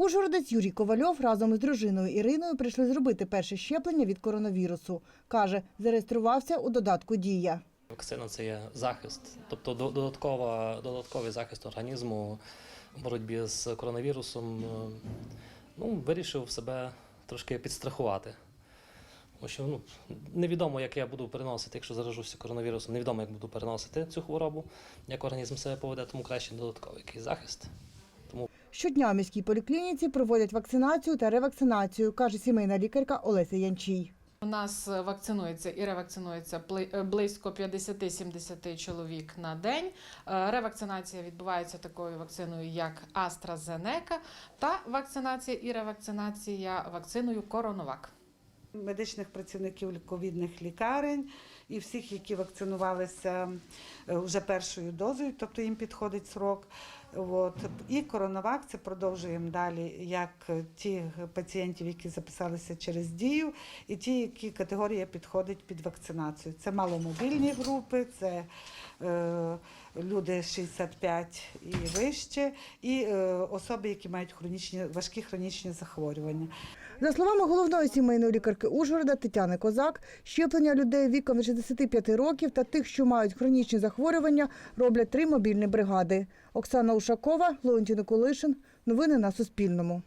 Ужгородець Юрій Ковальов разом із дружиною Іриною прийшли зробити перше щеплення від коронавірусу. Каже, зареєструвався у додатку Дія. Вакцина це є захист, тобто до- додаткова, додатковий захист організму в боротьбі з коронавірусом. Е, Ну, вирішив себе трошки підстрахувати. Тому що ну, невідомо, як я буду переносити, якщо заражуся коронавірусом, невідомо, як буду переносити цю хворобу, як організм себе поведе, тому краще додатковий якийсь захист. Тому Щодня в міській поліклініці проводять вакцинацію та ревакцинацію, каже сімейна лікарка Олеся Янчій. У нас вакцинується і ревакцинується пли- близько 50-70 чоловік на день. Е, Ревакцинація відбувається такою вакциною, як AstraZeneca, та вакцинація і ревакцинація вакциною Коронавак. Медичних працівників ковідних лікарень і всіх, які вакцинувалися е, вже першою дозою, тобто їм підходить срок. От. І коронавак це продовжуємо далі, як ті пацієнтів, які записалися через дію, і ті, які категорія підходить під вакцинацію. Це маломобільні групи, це е, люди 65 і вище, і е, особи, які мають хронічні, важкі хронічні захворювання. За словами головної сімейної лікарки Ужгорода Тетяни Козак, щеплення людей віком від 65 років та тих, що мають хронічні захворювання, роблять три мобільні бригади. Оксана Ушакова, Леонтій Николишин. Новини на Суспільному.